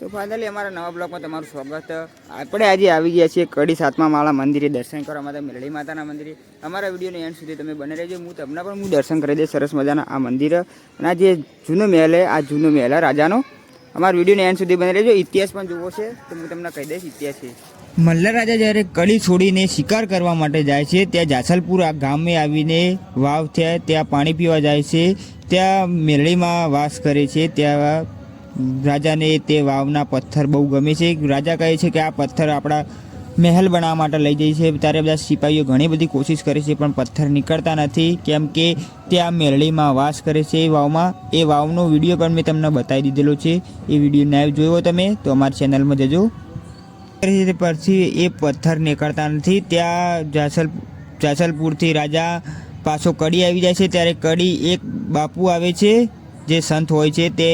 તો ફાઇનલી અમારા નવા બ્લોગમાં તમારું સ્વાગત. આપણે આજે આવી ગયા છીએ કડી સાતમા માળા મંદિરે દર્શન કરવા માટે મેરળી માતાના મંદિરે. અમારા વિડીયોને એન્ડ સુધી તમે બને રહેજો. હું તમને પણ હું દર્શન કરી દઈશ સરસ મજાના આ મંદિર. અને જે જૂનો મહેલ આ જૂનો મહેલ રાજાનો, અમારા વિડીયોને એન્ડ સુધી બને રહેજો. ઇતિહાસ પણ જોવો છે, તો હું તમને કહી દઈશ ઇતિહાસ છે. મલ્હાર રાજા જ્યારે કડી છોડીને શિકાર કરવા માટે જાય છે, ત્યાં જાસલપુર ગામે આવીને વાવ છે, ત્યાં પાણી પીવા જાય છે, ત્યાં મેરળીમાં વાસ કરે છે, ત્યાં રાજાને તે વાવના પથ્થર બહુ ગમે છે. રાજા કહે છે કે આ પથ્થર આપણા મહેલ બનાવવા માટે લઈ જાય છે. ત્યારે બધા સિપાહીઓ ઘણી બધી કોશિશ કરે છે, પણ પથ્થર નીકળતા નથી. કેમ કે ત્યાં મેરળીમાં વાસ કરે છે. એ વાવમાં, એ વાવનો વીડિયો પણ મેં તમને બતાવી દીધેલો છે. એ વીડિયો ના જોયો તમે, તો અમારી ચેનલમાં જજો. પરથી એ પથ્થર નીકળતા નથી. ત્યાં જાસલ, જાસલપુરથી રાજા પાછો કડી આવી જાય છે. ત્યારે કડી એક બાપુ આવે છે. જે સંત હોય છે, તે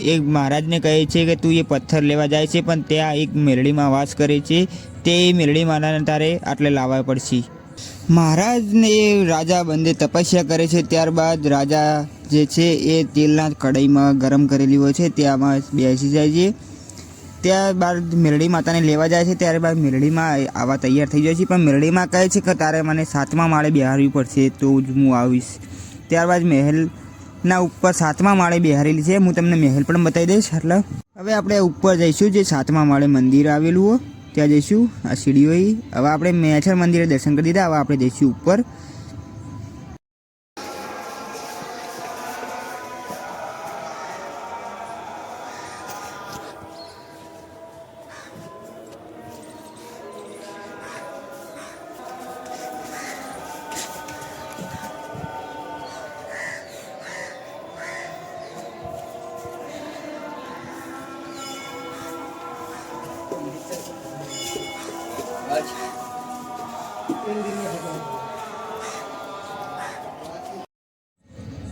એક મહારાજને કહે છે કે તું એ પથ્થર લેવા જાય છે, પણ ત્યાં એક મેરડીમાં વાસ કરે છે. તે મેરડી માતાને તારે આટલે લાવવા પડશે. મહારાજને રાજા બંને તપસ્યા કરે છે, ત્યારબાદ રાજા જે છે એ તેલના કઢાઈમાં ગરમ કરેલી હોય છે, ત્યાંમાં બેસી જાય છે. ત્યારબાદ મેરડી માતાને લેવા જાય છે, ત્યારબાદ મેરડીમાં આવા તૈયાર થઈ જાય છે, પણ મેરડીમાં કહે છે કે તારે મને સાતમા માળે બેહારવી પડશે, તો જ હું આવીશ. ત્યારબાદ મહેલના ઉપર સાતમા માળે બેહારેલી છે. હું તમને મહેલ પણ બતાવી દઈશ એટલે હવે આપણે ઉપર જઈશું, જે સાતમા માળે મંદિર આવેલું હોય ત્યાં જઈશું, આ સીડીઓ હવે આપણે મેછર મંદિરે દર્શન કરી દીધા. હવે આપણે જઈશું ઉપર.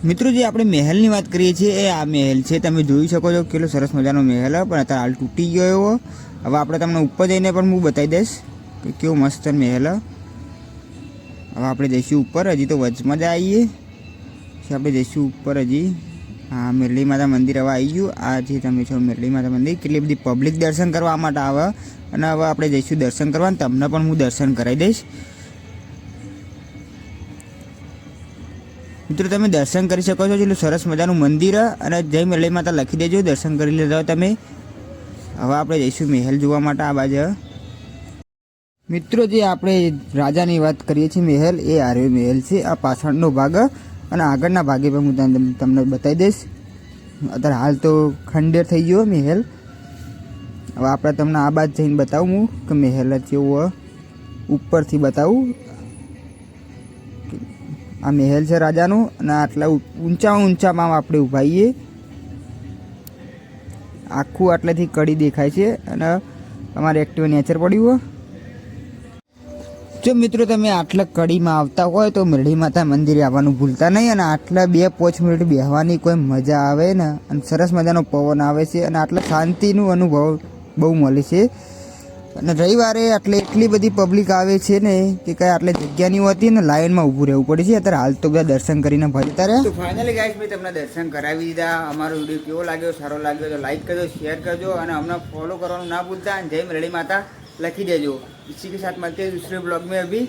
મિત્રો, જે આપણે મહેલની વાત કરીએ છીએ, એ આ મહેલ છે. તમે જોઈ શકો છો કેટલો સરસ મજાનો મહેલ પણ અત્યારે હાલ તૂટી ગયો હવે આપણે તમને ઉપર જઈને પણ હું બતાવી દઈશ કે કેવો મસ્ત મહેલ હવે આપણે જઈશું ઉપર, હજી તો વચમાં જ આવીએ. પછી આપણે જઈશું ઉપર હજી. હા, મેરલી માતા મંદિર હવે આવી ગયું. આ જે તમે છો, મેરલી માતા મંદિર, કેટલી બધી પબ્લિક દર્શન કરવા માટે આવે. અને હવે આપણે જઈશું દર્શન કરવા અને તમને પણ હું દર્શન કરાવી દઈશ. મિત્રો, તમે દર્શન કરી શકો છો. જેટલું સરસ મજાનું મંદિર અને જય મેરળી માતા લખી દેજો. દર્શન કરી લેજો તમે. હવે આપણે જઈશું મહેલ જોવા માટે આ બાજુ. મિત્રો, જે આપણે રાજાની વાત કરીએ છીએ, મહેલ, એ આર્ય મહેલ છે. આ પાછળનો ભાગ અને આગળના ભાગે પણ હું તમને બતાવી દઈશ. અત્યારે હાલ તો ખંડેર થઈ ગયો મહેલ. હવે આપણે તમને આ બાદ જઈને બતાવું હું કે મહેલ છે. ઉપરથી બતાવું. આ મહેલ છે રાજાનું અને આટલા ઊંચા ઊંચામાં આપણે ઊભા છીએ. આખું આટલેથી કડી દેખાય છે અને અમારે એક્ટિવ નેચર પડ્યું હોય. જો મિત્રો તમે આટલા કડીમાં આવતા હોય તો મેરડી માતા મંદિરે આવવાનું ભૂલતા નહીં અને આટલા બે પાંચ મિનિટ બેહવાની કોઈ મજા આવે ને અને સરસ મજાનો પવન આવે છે અને આટલા શાંતિનું અનુભવ બહુ મળે છે અને રવિવારે એટલે એટલી બધી પબ્લિક આવે છે ને કે કઈ આટલે જગ્યા નહીં હોતી ને લાઈનમાં ઊભું રહેવું પડે છે અત્યારે હાલ તો બધા દર્શન કરીને ભજતા રહ્યા તો ફાઇનલી ગાઈસ મેં તમને દર્શન કરાવી દીધા અમારો વિડીયો કેવો લાગ્યો સારો લાગ્યો તો લાઈક કરજો શેર કરજો અને અમને ફોલો કરવાનું ના ભૂલતા અને જય મેરડી માતા લખી દેજો इसी के साथ मिलते हैं दूसरे ब्लॉग में अभी